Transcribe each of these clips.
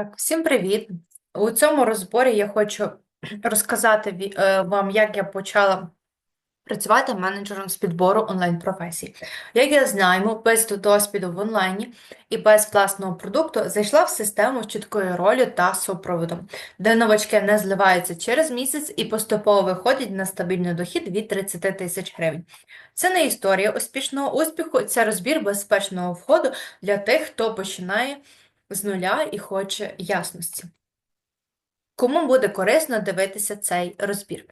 Так, всім привіт! У цьому розборі я хочу розказати е, вам, як я почала працювати менеджером з підбору онлайн-професій. Як я знаємо, без досвіду в онлайні і без власного продукту зайшла в систему з чіткою ролью та супроводом, де новачки не зливаються через місяць і поступово виходять на стабільний дохід від 30 тисяч гривень. Це не історія успішного успіху, це розбір безпечного входу для тих, хто починає з нуля і хоче ясності. Кому буде корисно дивитися цей розбір?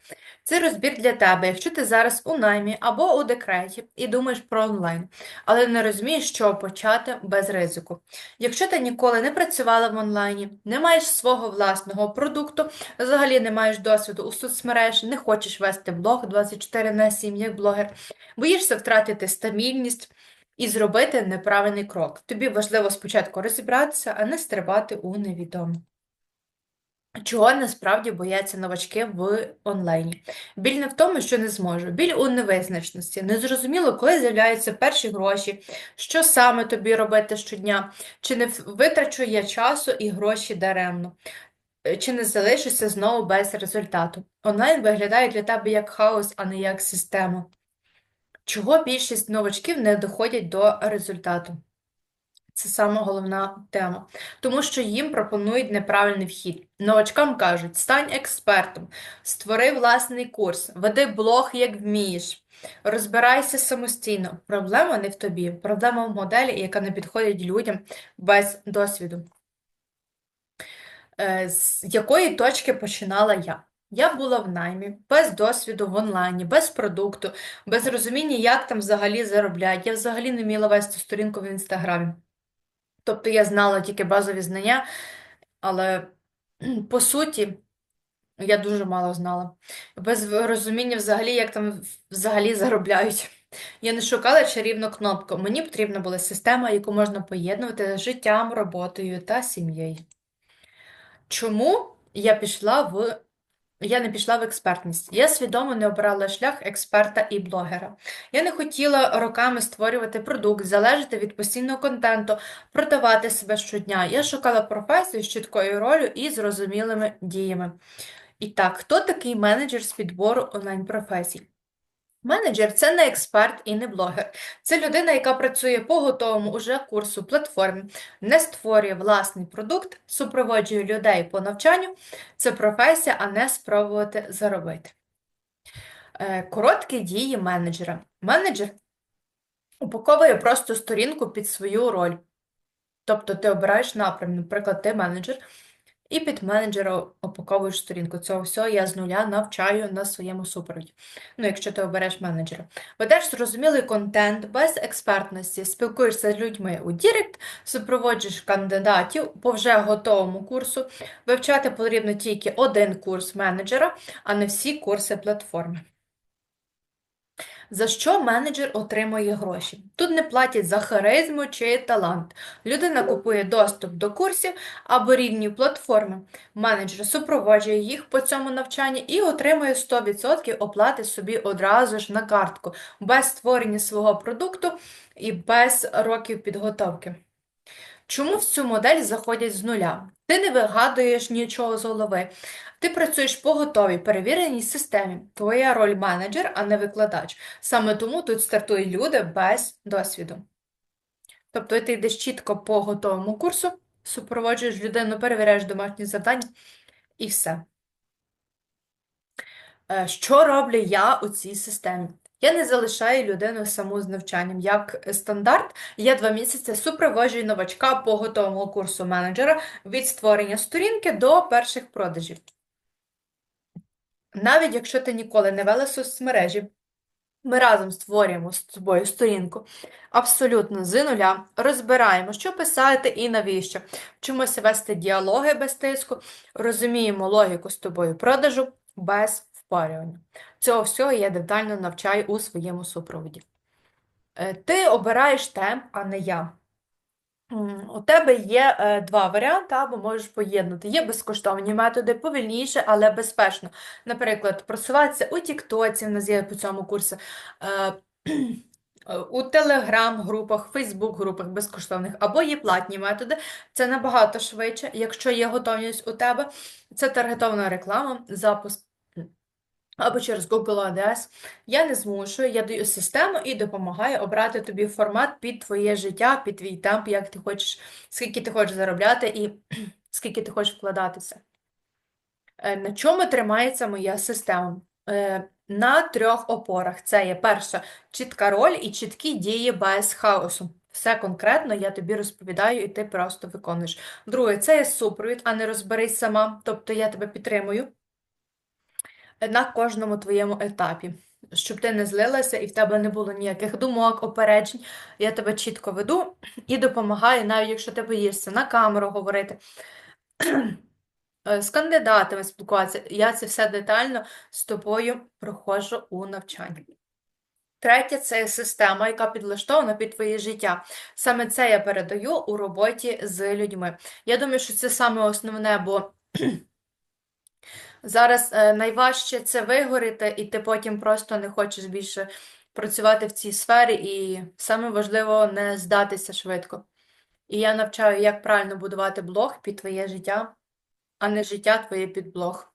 Цей розбір для тебе, якщо ти зараз у наймі або у декреті і думаєш про онлайн, але не розумієш, що почати без ризику. Якщо ти ніколи не працювала в онлайні, не маєш свого власного продукту, взагалі не маєш досвіду у соцмережі, не хочеш вести блог 24 на 7 як блогер, боїшся втратити стабільність і зробити неправильний крок. Тобі важливо спочатку розібратися, а не стрибати у невідоме. Чого насправді бояться новачки в онлайні? Біль не в тому, що не зможу, біль у невизначеності. Незрозуміло, коли з'являються перші гроші, що саме тобі робити щодня, чи не витрачу я часу і гроші даремно, Е, чи не залишуся знову без результату. Онлайн виглядає для тебе як хаос, а не як система. Чого більшість новачків не доходять до результату? Це сама головна тема. Тому що їм пропонують неправильний вхід. Новачкам кажуть, стань експертом, створи власний курс, веди блог, як вмієш, розбирайся самостійно. Проблема не в тобі, проблема в моделі, яка не підходить людям без досвіду. Е, З якої точки починала я? Я була в наймі, без досвіду в онлайні, без продукту, без розуміння, як там взагалі заробляють. Я взагалі не вміла вести сторінку в інстаграмі. Тобто я знала тільки базові знання, але по суті я дуже мало знала. Без розуміння взагалі, як там взагалі заробляють. Я не шукала чарівну кнопку. Мені потрібна була система, яку можна поєднувати з життям, роботою та сім'єю. Чому я пішла в я не пішла в експертність. Я свідомо не обирала шлях експерта і блогера. Я не хотіла роками створювати продукт, залежати від постійного контенту, продавати себе щодня. Я шукала професію з чіткою ролью і зрозумілими діями. І так, хто такий менеджер з підбору онлайн-професій? Менеджер це не експерт і не блогер. Це людина, яка працює по готовому уже курсу платформі, не створює власний продукт, супроводжує людей по навчанню. Це професія, а не спробувати заробити. Е, Короткі дії менеджера. Менеджер упаковує просто сторінку під свою роль. Тобто ти обираєш напрям, наприклад, ти менеджер, і під менеджера упаковуєш сторінку. Цього всього я з нуля навчаю на своєму супроводі. Ну, якщо ти обереш менеджера. Ведеш зрозумілий контент без експертності, спілкуєшся з людьми у Дірект, супроводжуєш кандидатів по вже готовому курсу. Вивчати потрібно тільки один курс менеджера, а не всі курси платформи. За що менеджер отримує гроші? Тут не платять за харизму чи талант. Людина купує доступ до курсів або рівні платформи. Менеджер супроводжує їх по цьому навчанні і отримує 100% оплати собі одразу ж на картку, без створення свого продукту і без років підготовки. Чому в цю модель заходять з нуля? Ти не вигадуєш нічого з голови. Ти працюєш по готовій, перевіреній системі. Твоя роль менеджер, а не викладач. Саме тому тут стартують люди без досвіду. Тобто ти йдеш чітко по готовому курсу, супроводжуєш людину, перевіряєш домашні завдання і все. Е, Що роблю я у цій системі? Я не залишаю людину саму з навчанням. Як стандарт, я два місяці супроводжую новачка по готовому курсу менеджера від створення сторінки до перших продажів. Навіть якщо ти ніколи не вела соцмережі, ми разом створюємо з тобою сторінку абсолютно з нуля, розбираємо, що писати і навіщо. Вчимося вести діалоги без тиску, розуміємо логіку з тобою продажу без впарювання. Цього всього я детально навчаю у своєму супроводі. Е, Ти обираєш темп, а не я. У тебе є е, два варіанти, або можеш поєднати. Є безкоштовні методи, повільніше, але безпечно. Наприклад, просуватися у Тіктоці, в нас є по цьому курсі. Е, е, у телеграм-групах, фейсбук-групах безкоштовних, або є платні методи. Це набагато швидше, якщо є готовність у тебе. Це таргетована реклама, запуск. Або через Google ADS. Я не змушую, я даю систему і допомагаю обрати тобі формат під твоє життя, під твій темп, як ти хочеш, скільки ти хочеш заробляти і скільки ти хочеш вкладатися. Е, На чому тримається моя система? Е, На трьох опорах. Це є перша чітка роль і чіткі дії без хаосу. Все конкретно я тобі розповідаю, і ти просто виконуєш. Друге, це є супровід, а не розберись сама. Тобто я тебе підтримую на кожному твоєму етапі. Щоб ти не злилася і в тебе не було ніяких думок, опереджень. Я тебе чітко веду і допомагаю, навіть якщо ти боїшся на камеру говорити, з кандидатами спілкуватися. Я це все детально з тобою проходжу у навчанні. Третє це система, яка підлаштована під твоє життя. Саме це я передаю у роботі з людьми. Я думаю, що це саме основне, бо зараз е, найважче це вигоріти, і ти потім просто не хочеш більше працювати в цій сфері, і саме важливо не здатися швидко. І я навчаю, як правильно будувати блог під твоє життя, а не життя твоє під блог.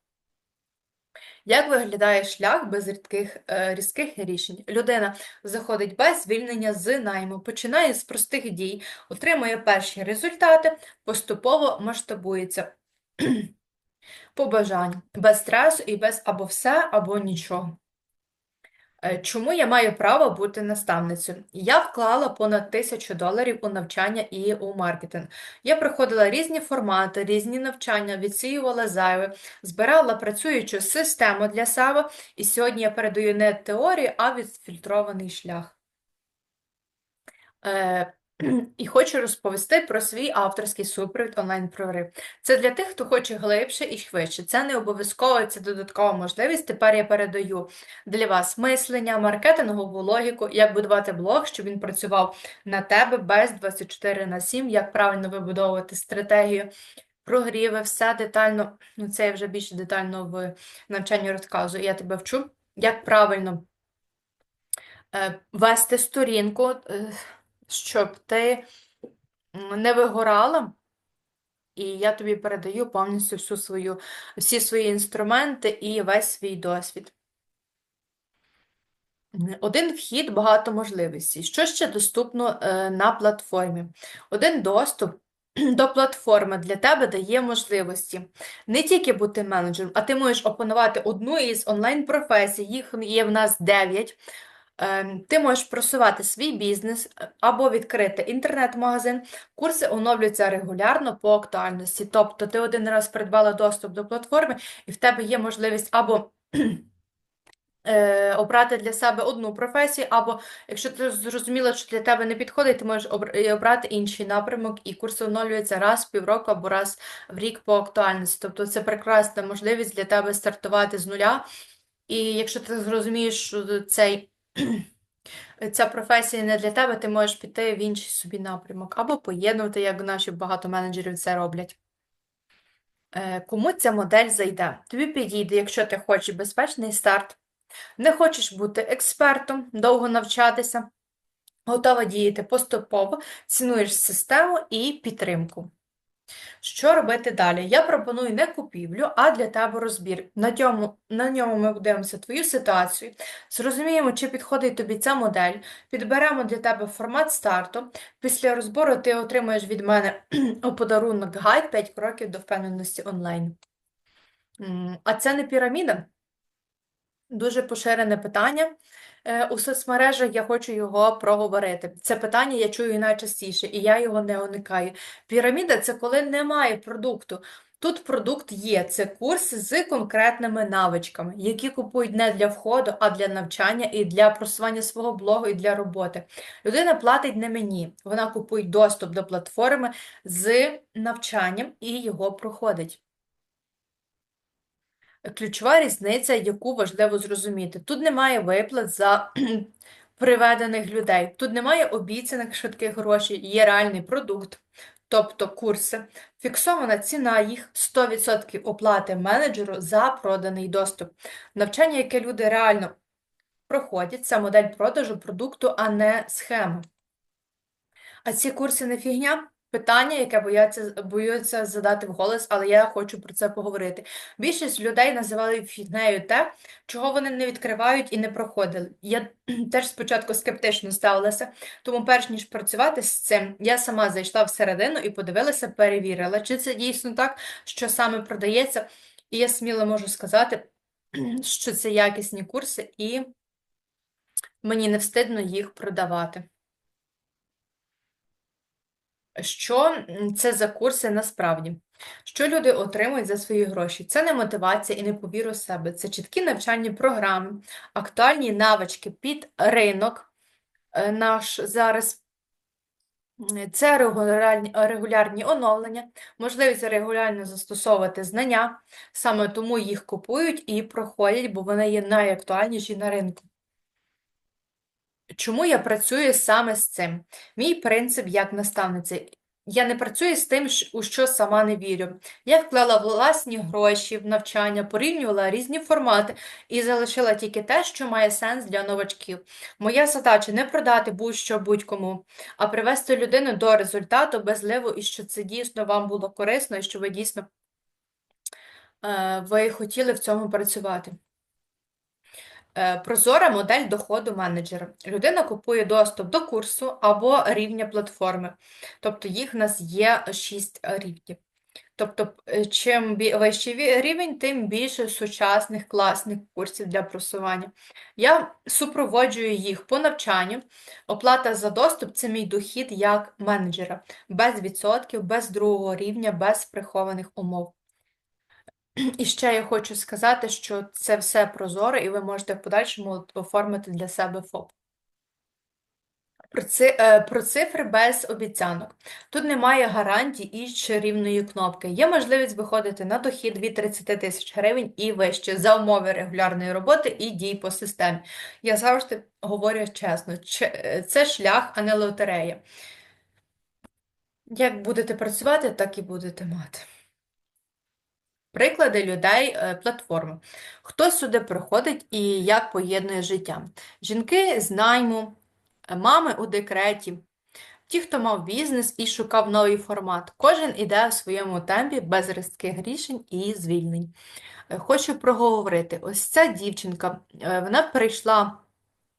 Як виглядає шлях без рідких, е, різких рішень? Людина заходить без звільнення з найму, починає з простих дій, отримує перші результати, поступово масштабується по бажанню, без стресу і без або все, або нічого. Е, Чому я маю право бути наставницею? Я вклала понад тисячу доларів у навчання і у маркетинг. Я проходила різні формати, різні навчання, відсіювала зайве, збирала працюючу систему для себе, і сьогодні я передаю не теорію, а відфільтрований шлях. І хочу розповісти про свій авторський супровід онлайн-прорив. Це для тих, хто хоче глибше і швидше. Це не обов'язково, це додаткова можливість. Тепер я передаю для вас мислення, маркетингову логіку, як будувати блог, щоб він працював на тебе без 24 на 7, як правильно вибудовувати стратегію. Прогріви, все детально, ну це я вже більше детально в навчанні розказую. Я тебе вчу, як правильно е, вести сторінку, е, щоб ти не вигорала. І я тобі передаю повністю всю свою, всі свої інструменти і весь свій досвід. Один вхід, багато можливостей. Що ще доступно е, на платформі? Один доступ до платформи для тебе дає можливості не тільки бути менеджером, а ти можеш опанувати одну із онлайн-професій, їх є в нас 9. Ем, Ти можеш просувати свій бізнес е, або відкрити інтернет-магазин. Курси оновлюються регулярно по актуальності. Тобто ти один раз придбала доступ до платформи, і в тебе є можливість або е, обрати для себе одну професію, або якщо ти зрозуміла, що для тебе не підходить, ти можеш обрати інший напрямок, і курси оновлюються раз в півроку або раз в рік по актуальності. Тобто це прекрасна можливість для тебе стартувати з нуля. І якщо ти зрозумієш, що цей ця професія не для тебе, ти можеш піти в інший собі напрямок, або поєднувати, як наші багато менеджерів це роблять. Е, Кому ця модель зайде? Тобі підійде, якщо ти хочеш безпечний старт, не хочеш бути експертом, довго навчатися, готова діяти поступово, цінуєш систему і підтримку. Що робити далі? Я пропоную не купівлю, а для тебе розбір. На ньому, на ньому ми подивимося твою ситуацію, зрозуміємо, чи підходить тобі ця модель, підберемо для тебе формат старту. Після розбору ти отримаєш від мене у подарунок гайд 5 кроків до впевненості онлайн. А це не піраміда? Дуже поширене питання. Е, У соцмережах я хочу його проговорити. Це питання я чую найчастіше, і я його не уникаю. Піраміда це коли немає продукту. Тут продукт є, це курс з конкретними навичками, які купують не для входу, а для навчання і для просування свого блогу і для роботи. Людина платить не мені, вона купує доступ до платформи з навчанням і його проходить. Ключова різниця, яку важливо зрозуміти. Тут немає виплат за приведених людей, тут немає обіцяних швидких грошей, є реальний продукт, тобто курси, фіксована ціна їх 100% оплати менеджеру за проданий доступ. Навчання, яке люди реально проходять, це модель продажу продукту, а не схема. А ці курси не фігня? Питання, яке бояться, боються задати вголос, але я хочу про це поговорити. Більшість людей називали фігнею те, чого вони не відкривають і не проходили. Я теж спочатку скептично ставилася, тому перш ніж працювати з цим, я сама зайшла всередину і подивилася, перевірила, чи це дійсно так, що саме продається. І я сміло можу сказати, що це якісні курси, і мені не встидно їх продавати. Що це за курси насправді? Що люди отримують за свої гроші? Це не мотивація і не повіру в себе. Це чіткі навчальні програми, актуальні навички під ринок е, наш зараз. Це регулярні, регулярні оновлення, можливість регулярно застосовувати знання, саме тому їх купують і проходять, бо вони є найактуальніші на ринку. Чому я працюю саме з цим? Мій принцип як наставниці. Я не працюю з тим, у що сама не вірю. Я вклала власні гроші в навчання, порівнювала різні формати і залишила тільки те, що має сенс для новачків. Моя задача не продати будь-що будь-кому, а привести людину до результату без ливу, і що це дійсно вам було корисно, і що ви дійсно е, ви хотіли в цьому працювати. Е, прозора модель доходу менеджера. Людина купує доступ до курсу або рівня платформи. Тобто їх в нас є 6 рівнів. Тобто, е, чим вищий рівень, тим більше сучасних класних курсів для просування. Я супроводжую їх по навчанню. Оплата за доступ це мій дохід як менеджера, без відсотків, без другого рівня, без прихованих умов. І ще я хочу сказати, що це все прозоро, і ви можете в подальшому оформити для себе ФОП. Е, про цифри без обіцянок. Тут немає гарантій і чарівної кнопки. Є можливість виходити на дохід від 30 тисяч гривень і вище за умови регулярної роботи і дій по системі. Я завжди говорю чесно, е, це шлях, а не лотерея. Як будете працювати, так і будете мати. Приклади людей е, платформи. Хто сюди приходить і як поєднує життя? Жінки з найму, е, мами у декреті, ті, хто мав бізнес і шукав новий формат. Кожен іде в своєму темпі без різких рішень і звільнень. Е, хочу проговорити: ось ця дівчинка, вона прийшла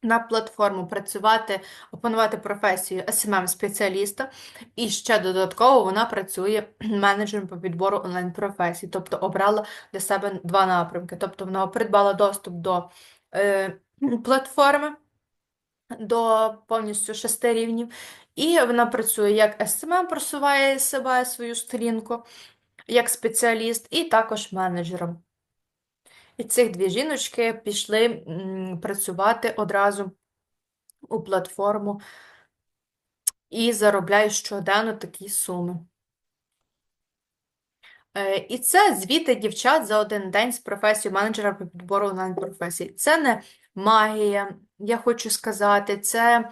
на платформу працювати, опанувати професію SMM-спеціаліста, і ще додатково вона працює менеджером по підбору онлайн-професій, тобто обрала для себе два напрямки. Тобто вона придбала доступ до е, платформи, до повністю шести рівнів, і вона працює як SMM, просуває себе свою сторінку, як спеціаліст, і також менеджером. І цих дві жіночки пішли працювати одразу у платформу і заробляють щоденно такі суми. Е, і це звіти дівчат за один день з професією менеджера по підбору онлайн-професій. Це не магія, я хочу сказати, це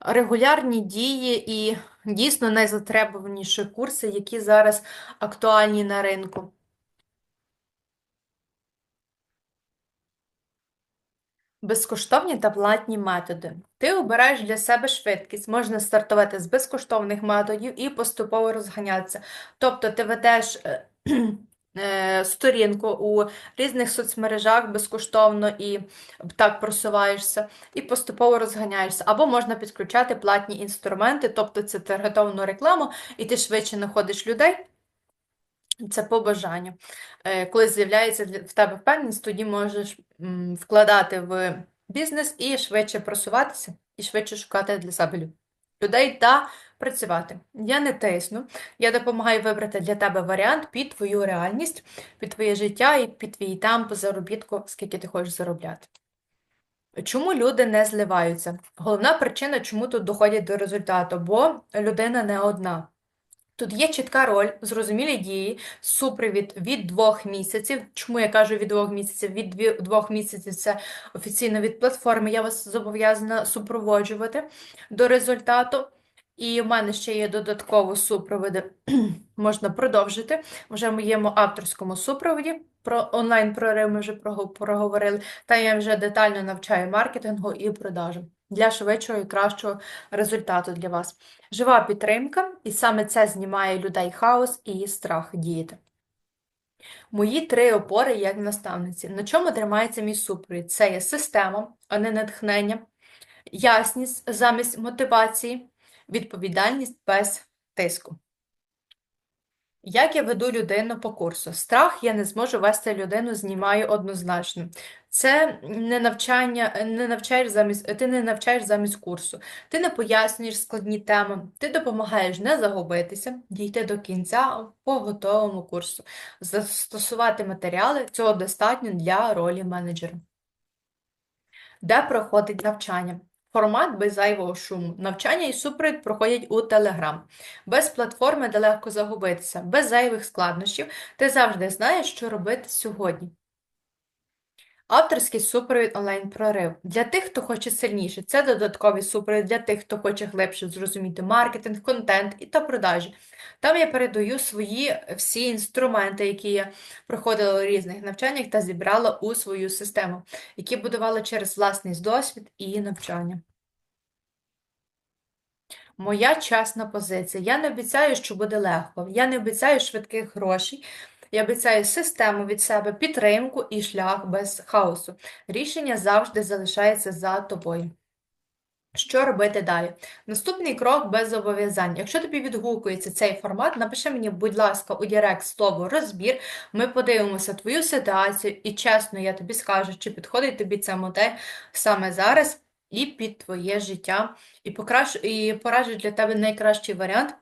регулярні дії і дійсно найзатребуваніші курси, які зараз актуальні на ринку. Безкоштовні та платні методи. Ти обираєш для себе швидкість, можна стартувати з безкоштовних методів і поступово розганятися. Тобто ти ведеш е, е, сторінку у різних соцмережах безкоштовно і так просуваєшся, і поступово розганяєшся. Або можна підключати платні інструменти, тобто це таргетовану рекламу, і ти швидше знаходиш людей. Це по бажанню. Е, коли з'являється в тебе впевненість, тоді можеш вкладати в бізнес і швидше просуватися, і швидше шукати для себе людей та працювати. Я не тисну, я допомагаю вибрати для тебе варіант під твою реальність, під твоє життя і під твій темп заробітку, скільки ти хочеш заробляти. Чому люди не зливаються? Головна причина, чому тут доходять до результату, бо людина не одна. Тут є чітка роль, зрозумілі дії, супровід від двох місяців. Чому я кажу від двох місяців? Від двох місяців це офіційно від платформи. Я вас зобов'язана супроводжувати до результату. І в мене ще є додатково супроводи, можна продовжити. Вже в моєму авторському супроводі про онлайн-прорив ми вже проговорили, та я вже детально навчаю маркетингу і продажу для швидшого і кращого результату для вас. Жива підтримка, і саме це знімає людей хаос і страх діяти. Мої три опори як наставниці. На чому тримається мій супровід? Це є система, а не натхнення, ясність замість мотивації, відповідальність без тиску. Як я веду людину по курсу? Страх я не зможу вести людину, знімаю однозначно. Це не навчання, не навчаєш замість, ти не навчаєш замість курсу, ти не пояснюєш складні теми, ти допомагаєш не загубитися, дійти до кінця по готовому курсу, застосувати матеріали, цього достатньо для ролі менеджера. Де проходить навчання? Формат без зайвого шуму. Навчання і супровід проходять у Telegram. Без платформи, де легко загубитися, без зайвих складнощів. Ти завжди знаєш, що робити сьогодні. Авторський супровід онлайн-прорив. Для тих, хто хоче сильніше, це додатковий супровід для тих, хто хоче глибше зрозуміти маркетинг, контент і та продажі. Там я передаю свої всі інструменти, які я проходила у різних навчаннях та зібрала у свою систему, які будувала через власний досвід і навчання. Моя чесна позиція. Я не обіцяю, що буде легко. Я не обіцяю швидких грошей. Я обіцяю систему від себе, підтримку і шлях без хаосу. Рішення завжди залишається за тобою. Що робити далі? Наступний крок без зобов'язань. Якщо тобі відгукується цей формат, напиши мені, будь ласка, у Директ слово розбір. Ми подивимося твою ситуацію, і чесно, я тобі скажу, чи підходить тобі ця модель саме зараз і під твоє життя, і покращу, і пораджу для тебе найкращий варіант.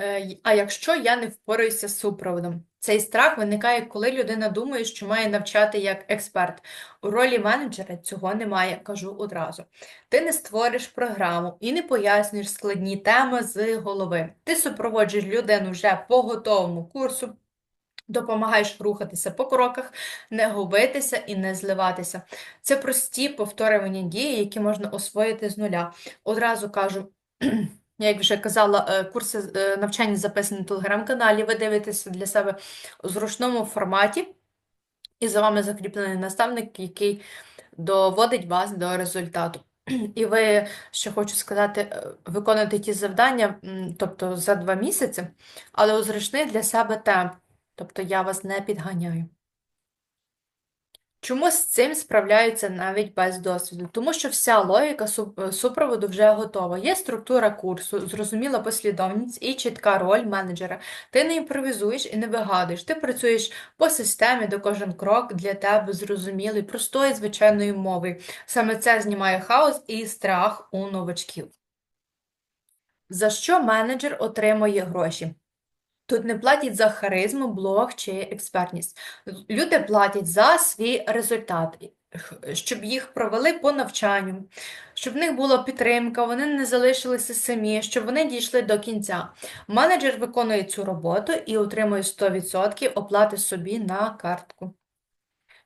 Е, А якщо я не впораюся з супроводом? Цей страх виникає, коли людина думає, що має навчати як експерт. У ролі менеджера цього немає, кажу одразу. Ти не створиш програму і не пояснюєш складні теми з голови. Ти супроводжуєш людину вже по готовому курсу, допомагаєш рухатися по кроках, не губитися і не зливатися. Це прості повторювання дії, які можна освоїти з нуля. Одразу кажу. Я, як вже казала, е, курси е, навчання записані в телеграм-каналі. Ви дивитеся для себе у зручному форматі, і за вами закріплений наставник, який доводить вас до результату. І ви, ще хочу сказати, е, виконуєте ті завдання, тобто за два місяці, але у зручний для себе темп. Тобто я вас не підганяю. Чому з цим справляються навіть без досвіду? Тому що вся логіка супроводу вже готова. Є структура курсу, зрозуміла послідовність і чітка роль менеджера. Ти не імпровізуєш і не вигадуєш. Ти працюєш по системі, де кожен крок для тебе зрозумілий, простою звичайною мовою. Саме це знімає хаос і страх у новачків. За що менеджер отримує гроші? Тут не платять за харизму, блог чи експертність. Люди платять за свій результат, щоб їх провели по навчанню, щоб в них була підтримка, вони не залишилися самі, щоб вони дійшли до кінця. Менеджер виконує цю роботу і отримує 100% оплати собі на картку.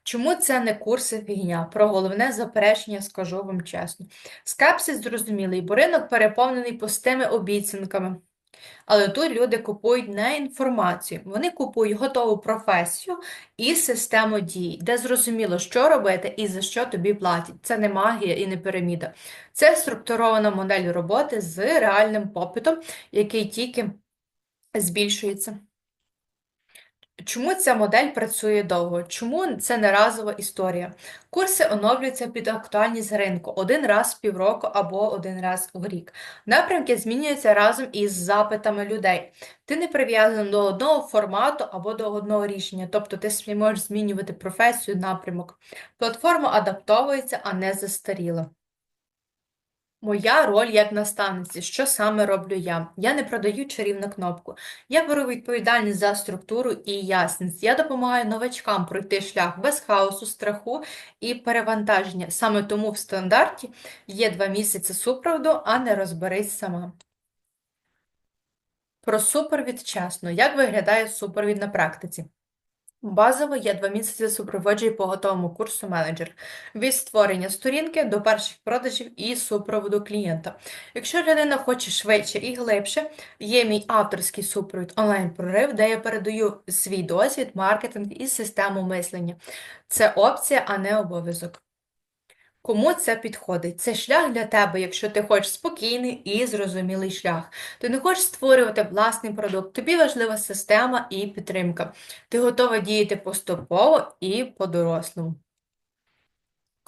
Чому це не курси фігня? Про головне заперечення скажу вам чесно. Скепсис зрозумілий, бо ринок переповнений пустими обіцянками. Але тут люди купують не інформацію, вони купують готову професію і систему дій, де зрозуміло, що робити і за що тобі платять. Це не магія і не піраміда. Це структурована модель роботи з реальним попитом, який тільки збільшується. Чому ця модель працює довго? Чому це не разова історія? Курси оновлюються під актуальність ринку один раз в півроку або один раз в рік. Напрямки змінюються разом із запитами людей. Ти не прив'язаний до одного формату або до одного рішення, тобто ти можеш змінювати професію, напрямок. Платформа адаптовується, а не застаріла. Моя роль як наставниці, що саме роблю я? Я не продаю чарівну кнопку. Я беру відповідальність за структуру і ясність. Я допомагаю новачкам пройти шлях без хаосу, страху і перевантаження. Саме тому в стандарті є два місяці супроводу, а не розберись сама. Про супровід чесно. Як виглядає супровід на практиці? Базово я два місяці супроводжую по готовому курсу менеджер від створення сторінки до перших продажів і супроводу клієнта. Якщо людина хоче швидше і глибше, є мій авторський супровід онлайн-прорив, де я передаю свій досвід, маркетинг і систему мислення. Це опція, а не обов'язок. Кому це підходить? Це шлях для тебе, якщо ти хочеш спокійний і зрозумілий шлях. Ти не хочеш створювати власний продукт, тобі важлива система і підтримка. Ти готова діяти поступово і по-дорослому.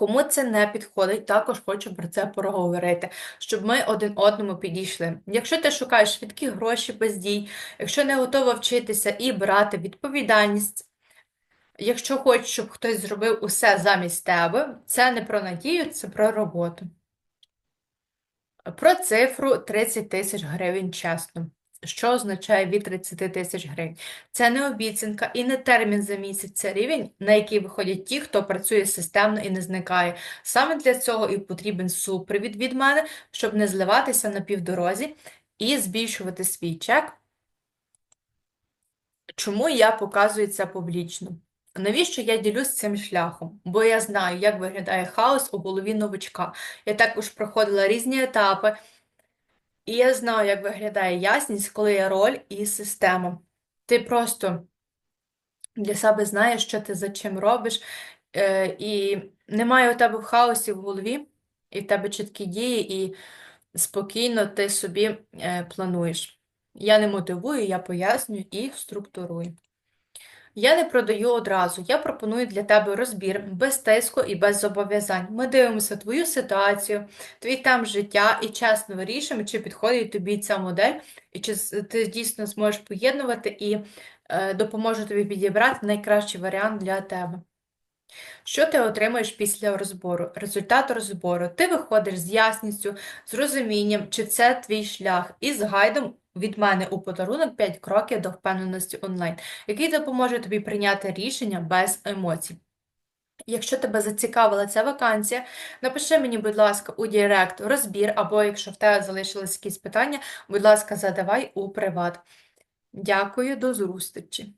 Кому це не підходить, також хочу про це проговорити, щоб ми один одному підійшли. Якщо ти шукаєш швидкі гроші без дій, якщо не готова вчитися і брати відповідальність, Якщо хочеш, щоб хтось зробив усе замість тебе, це не про надію, це про роботу. Про цифру 30 тисяч гривень чесно. Що означає від 30 тисяч гривень? Це не обіцянка і не термін за місяць, це рівень, на який виходять ті, хто працює системно і не зникає. Саме для цього і потрібен супровід від мене, щоб не зливатися на півдорозі і збільшувати свій чек. Чому я показую це публічно? Навіщо я ділюсь цим шляхом? Бо я знаю, як виглядає хаос у голові новачка. Я також проходила різні етапи, і я знаю, як виглядає ясність, коли є роль і система. Ти просто для себе знаєш, що ти за чим робиш, е, і немає у тебе в хаосі в голові, і в тебе чіткі дії, і спокійно ти собі е, плануєш. Я не мотивую, я пояснюю і структурую. Я не продаю одразу, я пропоную для тебе розбір без тиску і без зобов'язань. Ми дивимося твою ситуацію, твій там життя і чесно вирішуємо, чи підходить тобі ця модель, і чи ти дійсно зможеш поєднувати і е, допоможу тобі підібрати найкращий варіант для тебе. Що ти отримаєш після розбору? Результат розбору. Ти виходиш з ясністю, з розумінням, чи це твій шлях, і з гайдом від мене у подарунок 5 кроків до впевненості онлайн, який допоможе тобі прийняти рішення без емоцій. Якщо тебе зацікавила ця вакансія, напиши мені, будь ласка, у Директ розбір, або якщо в тебе залишились якісь питання, будь ласка, задавай у приват. Дякую, до зустрічі!